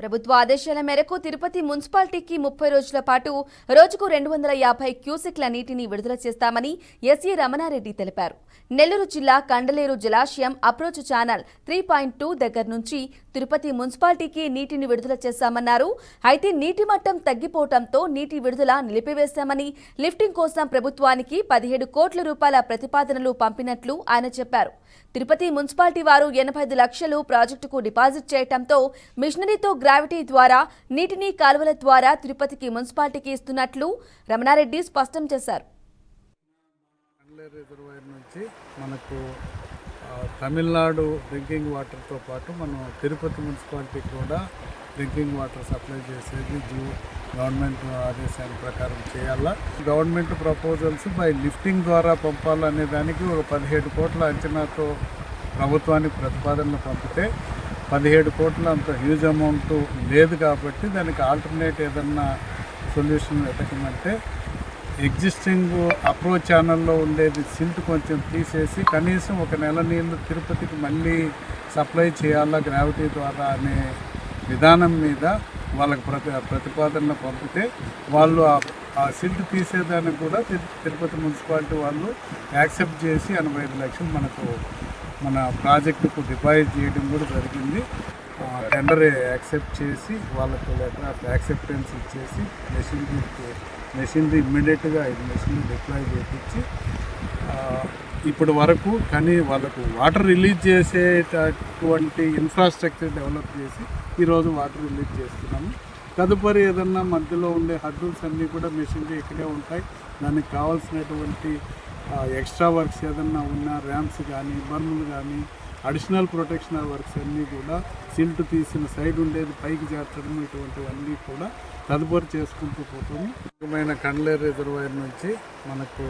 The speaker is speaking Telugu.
ప్రభుత్వ ఆదేశాల మేరకు తిరుపతి మున్సిపాలిటీకి ముప్పై రోజుల పాటు రోజుకు రెండు వందల యాభై క్యూసెక్ల నీటిని విడుదల చేస్తామని ఎస్ఈ రమణారెడ్డి తెలిపారు. నెల్లూరు జిల్లా కండలేరు జలాశయం approach channel three point two దగ్గర నుంచి తిరుపతి మున్సిపాలిటీకి నీటిని విడుదల చేశామన్నారు. అయితే నీటి మట్టం తగ్గిపోవడంతో నీటి విడుదల నిలిపివేశామని లిఫ్టింగ్ కోసం ప్రభుత్వానికి పదిహేడు కోట్ల రూపాయల ప్రతిపాదనలు పంపినట్లు ఆయన చెప్పారు. తిరుపతి మున్సిపాలిటీ వారు ఎనభై ఐదు లక్షలు ప్రాజెక్టుకు డిపాజిట్ చేయడంతో మిషనరీతో గ్రావిటీ ద్వారా నీటిని కాలువల ద్వారా తిరుపతికి మున్సిపాలిటీకి ఇస్తున్నట్లు రమణారెడ్డి స్పష్టం చేశారు. మనకు తమిళనాడు డ్రింకింగ్ వాటర్తో పాటు మనం తిరుపతి మున్సిపాలిటీకి కూడా డ్రింకింగ్ వాటర్ సప్లై చేసేది జూ గవర్నమెంట్ ఆదేశాల ప్రకారం చేయాలా. గవర్నమెంట్ ప్రపోజల్స్ బై లిఫ్టింగ్ ద్వారా పంపాలనే దానికి ఒక పదిహేడు కోట్ల అంచనాతో ప్రభుత్వానికి ప్రతిపాదనలు పంపితే పదిహేడు కోట్ల అంత హ్యూజ్ అమౌంట్ లేదు కాబట్టి దానికి ఆల్టర్నేట్ ఏదన్నా సొల్యూషన్ వెతకమంటే ఎగ్జిస్టింగ్ అప్రోచ్ ఛానల్లో ఉండేది సిల్ట్ కొంచెం తీసేసి కనీసం ఒక నెల నీళ్ళు తిరుపతికి మళ్ళీ సప్లై చేయాలా గ్రావిటీ ద్వారా అనే విధానం మీద వాళ్ళకి ప్రతి ప్రతిపాదనలు పంపితే వాళ్ళు ఆ- సిల్ట్ తీసేదానికి కూడా తిరుపతి మున్సిపాలిటీ వాళ్ళు యాక్సెప్ట్ చేసి ఎనభై ఐదు లక్షలు మనకు మన ప్రాజెక్టుకు డిపాజిట్ చేయడం కూడా జరిగింది. టెండర్ యాక్సెప్ట్ చేసి వాళ్ళకు లెటర్ ఆఫ్ యాక్సెప్టెన్స్ ఇచ్చేసి మెషినరీ మెషినరీ ఇమ్మీడియట్గా ఐదు మెషినరీ డిప్లాయ్ చేయించి ఇప్పటి వరకు కానీ వాళ్ళకు వాటర్ రిలీజ్ చేసేటటువంటి ఇన్ఫ్రాస్ట్రక్చర్ డెవలప్ చేసి ఈరోజు వాటర్ రిలీజ్ చేస్తున్నాము. తదుపరి ఏదన్నా మధ్యలో ఉండే హడ్డల్స్ అన్నీ కూడా మెషిన్లు ఇక్కడే ఉంటాయి. దానికి కావాల్సినటువంటి ఎక్స్ట్రా వర్క్స్ ఏదన్నా ఉన్నా ర్యాంప్స్ కానీ బర్ములు కానీ అడిషనల్ ప్రొటెక్షన్ వర్క్స్ అన్నీ కూడా సిల్ట్ తీసిన సైడ్ ఉండేది పైకి చేర్చడం ఇటువంటివన్నీ కూడా తదుపరి చేసుకుంటూ పోతాము ముఖ్యమైన కండ్లేరు రిజర్వాయర్ నుంచి మనకు